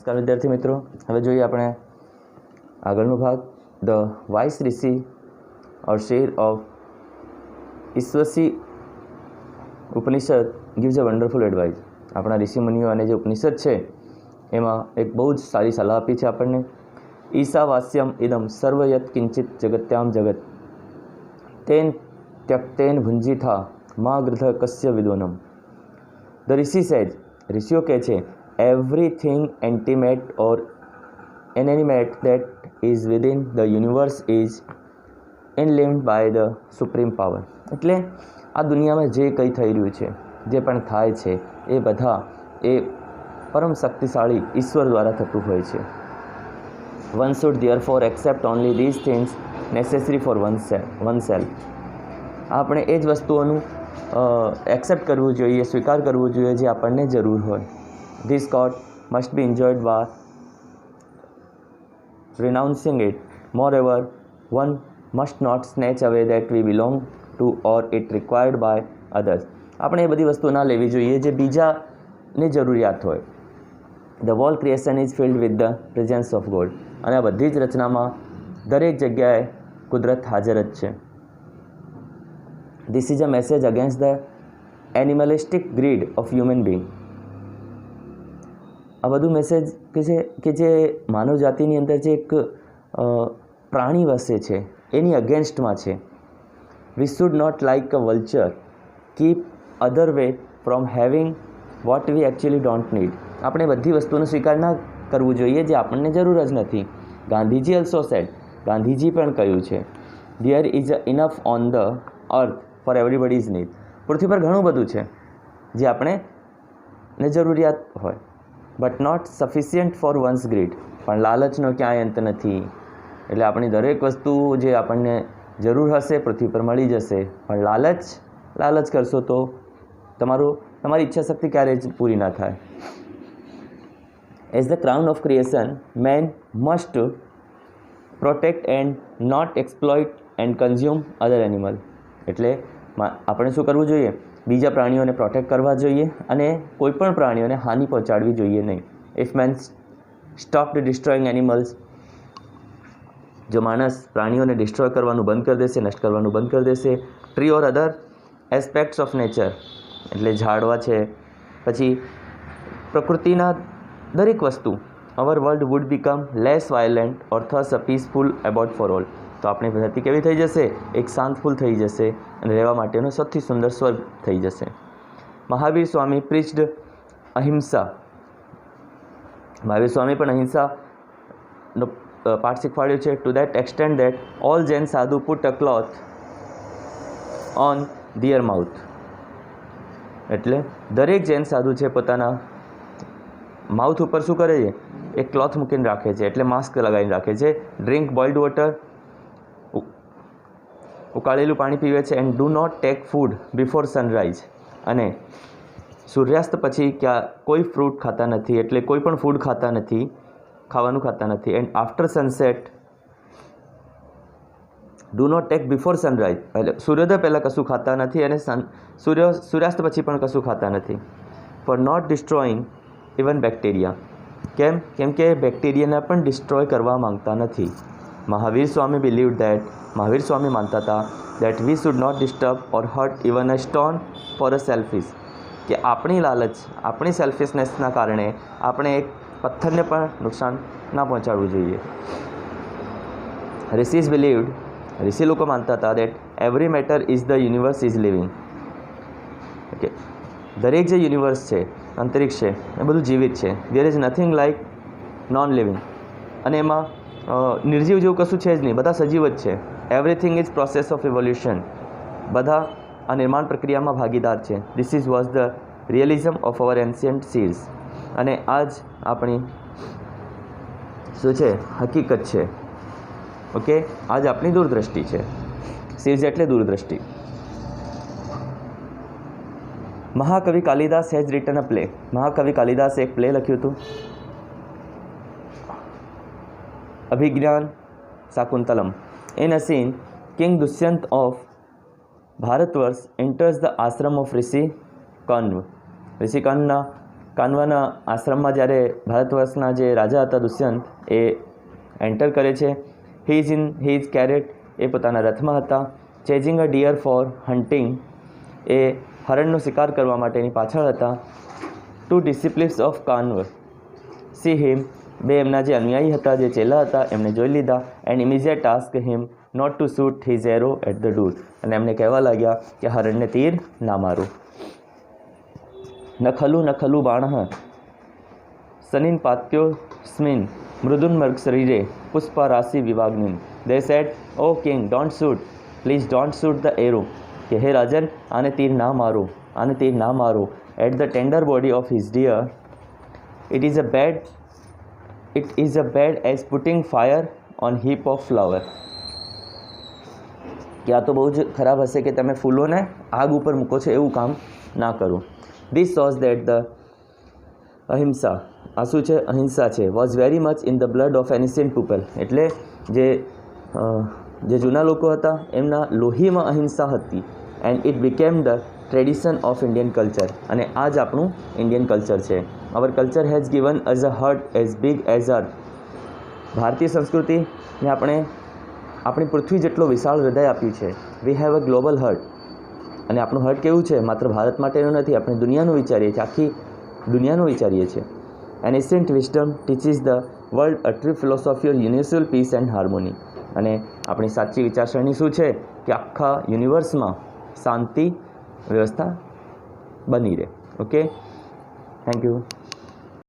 નમસ્કાર વિદ્યાર્થી મિત્રો. હવે જોઈએ આપણે આગળનો ભાગ. The wise rishi or sage of Ishavasya Upanishad gives a wonderful advice આપણા ઋષિમુનિઓ અને જે ઉપનિષદ છે, એમાં એક બહુ જ સારી સલાહ આપી છે આપણને. ઈશાવાસ્યમ ઇદમ સર્વયત કિંચિત જગત્યામ જગત. તેન ત્યક્તેન ભુંજીથા મા ગૃધ કસ્ય વિદોનમ. ધ ઋષિ સેજ ઋષિઓ કહે છે everything intimate or inanimate that is within the universe is enveloped by the supreme power એટલે આ દુનિયામાં જે કંઈ થઈ રહ્યું છે, જે પણ થાય છે, એ બધા એ પરમ શક્તિશાળી ઈશ્વર દ્વારા થતું હોય છે. One should therefore accept only these things necessary for one one self આપણે એ જ વસ્તુઓનું એક્સેપ્ટ કરવું જોઈએ, સ્વીકાર કરવું જોઈએ જે આપણને જરૂર હોય. This god must be enjoyed by renouncing it. Moreover, one must not snatch away that we belong to or it required by others. આપણે એ બધી વસ્તુ ના લેવી જોઈએ જે બીજાની જરૂરિયાત હોય the whole creation is filled with the presence of God અને આ બધી જ રચનામાં દરેક જગ્યાએ કુદરત હાજર જ છે this is a message against the animalistic greed of human being આ બધું મેસેજ કે છે, કે જે માનવ જાતિની અંદર જે એક પ્રાણી વસે છે, એની અગેન્સ્ટમાં છે. We should not like a vulture keep other way from having what we actually don't need આપણે બધી વસ્તુનો સ્વીકાર ના કરવું જોઈએ જે આપણને જરૂર જ નથી. ગાંધીજી ઓલ્સો સેડ ગાંધીજી પણ કહ્યું છે there is enough on the earth for everybody's need પૃથ્વી પર ઘણું બધું છે, જે આપણે ને જરૂરિયાત હોય. But not sufficient for one's greed પણ લાલચનો ક્યાંય અંત નથી. એટલે આપણી દરેક વસ્તુ જે આપણને જરૂર હશે, પૃથ્વી પર મળી જશે. પણ લાલચ લાલચ કરશો તો તમારું, તમારી ઈચ્છા શક્તિ ક્યારેય જ પૂરી ના થાય. As the crown of creation man must protect and not exploit and consume other animal એટલે આપણે શું કરવું જોઈએ? બીજા પ્રાણીઓને પ્રોટેક્ટ કરવા જોઈએ અને કોઈ પણ પ્રાણીઓને હાનિ પહોંચાડવી જોઈએ નહીં. If men's stop destroying animals જો માણસ પ્રાણીઓને ડિસ્ટ્રોય કરવાનું બંધ કરી દેશે, નષ્ટ કરવાનું બંધ કરી દેશે tree or other aspects of nature એટલે ઝાડવા છે, પછી પ્રકૃતિના દરેક વસ્તુ our world would become less violent or thus a peaceful abode for all તો આપણી ધરતી કેવી થઈ જશે? એક શાંતફુલ થઈ જશે અને રહેવા માટેનો સૌથી સુંદર સ્વર્ગ થઈ જશે. મહાવીર સ્વામી પ્રિસ્ડ અહિંસા. મહાવીર સ્વામી પણ અહિંસાનો પાઠ શીખવાડ્યો છે. To that extend that all Jain sadhu put a cloth on their mouth એટલે દરેક જૈન સાધુ છે પોતાના માઉથ ઉપર શું કરે છે? એક ક્લોથ મૂકીને રાખે છે. એટલે માસ્ક લગાવીને રાખે છે. ડ્રિંક બોઇલ્ડ વોટર ઉકાળેલું પાણી પીવે છે and do not take food before sunrise અને સૂર્યાસ્ત પછી ક્યાં કોઈ ફ્રૂટ ખાતા નથી, એટલે કોઈ પણ ફૂડ ખાતા નથી, ખાવાનું ખાતા નથી. And after sunset do not take before sunrise એટલે સૂર્યોદય પહેલાં કશું ખાતા નથી અને સન, સૂર્ય, સૂર્યાસ્ત પછી પણ કશું ખાતા નથી. For not destroying even bacteria કેમ? કેમ કે બેક્ટેરિયાને પણ ડિસ્ટ્રોય કરવા માંગતા નથી. મહાવીર સ્વામી બિલીવ દેટ મહાવીર સ્વામી માનતા હતા that we should not disturb or hurt even a stone for a selfish કે આપણી લાલચ આપણી સેલ્ફિશનેસના કારણે આપણે એક પથ્થરને પણ નુકસાન ના પહોંચાડવું જોઈએ રિસીઝ બિલીવડ રિસી લોકો માનતા હતા that every matter is the universe is living okay દરેક જે યુનિવર્સ છે અંતરિક્ષ છે એ બધું જીવિત છે. There is nothing like non living અને એમાં નિર્જીવ જેવું કશું છે જ નહીં. બધા સજીવ જ છે. Everything is process of evolution બધા આ નિર્માણ પ્રક્રિયામાં ભાગીદાર છે. This is was the realism of our ancient seers અને આ જ આપણી શું છે? હકીકત છે. ઓકે? આજ આપણી દૂરદ્રષ્ટિ છે. સીર્સ એટલે દૂરદ્રષ્ટિ. Mahakavi Kalidas has written a play મહાકવિ કાલિદાસે એક પ્લે લખ્યું હતું. Abhijnana Shakuntalam. In a scene, king Dushyant of Bharatvarsh enters the ashram of Rishi Kanva. ઋષિ કન્વના, કાનવાના આશ્રમમાં જ્યારે ભારતવર્ષના જે રાજા હતા દુષ્યંત, એ એન્ટર કરે છે. He is in, he is chariot, એ પોતાના રથમાં હતા. Chasing a deer for hunting, એ હરણનો શિકાર કરવા માટેની પાછળ હતા. To disciplines of Kanva. See him બે એમના જે અનુયાયી હતા, જે ચેલા હતા એમને જોઈ લીધા and immediate task him not to shoot his arrow at the deer અને એમને કહેવા લાગ્યા કે, હરણને તીર ના મારો. નખલું નખલું બાણઃ સનિન પાત્યોસ્મિન મૃદુન્મર્ગ શરીરે પુષ્પા રાશિ વિભાગની. They said O king don't shoot please don't shoot the arrow કે, હે રાજન, આને તીર ના મારો. આને તીર ના મારો. At the tender body of his deer it is a bed it is a bed as putting fire on heap of flower કે તો બહુ જ ખરાબ હશે કે તમે ફૂલોને આગ ઉપર મૂકો છો એવું કામ ના કરો. ધીસ સોઝ દેટ ધ અહિંસા. આ શું છે? અહિંસા છે. Was very much in the blood of ancient people એટલે જે જે જૂના લોકો હતા, એમના લોહીમાં અહિંસા હતી. And it became the tradition of Indian culture અને આ જ આપણું ઇન્ડિયન કલ્ચર છે. Our culture has given us a heart as big as earth ભારતીય સંસ્કૃતિને આપણે આપણી પૃથ્વી જેટલો વિશાળ હૃદય આપ્યું છે. We have a global heart અને આપણું હર્ટ કેવું છે? માત્ર ભારત માટેનું નથી, આપણે દુનિયાનું વિચારીએ છીએ. આખી દુનિયાનું વિચારીએ છીએ. An ancient wisdom teaches the world a tree philosophy universal peace and harmony અને આપણી સાચી વિચારસરણી શું છે? કે આખા યુનિવર્સમાં શાંતિ વ્યવસ્થા બની રહે ઓકે થેન્ક યુ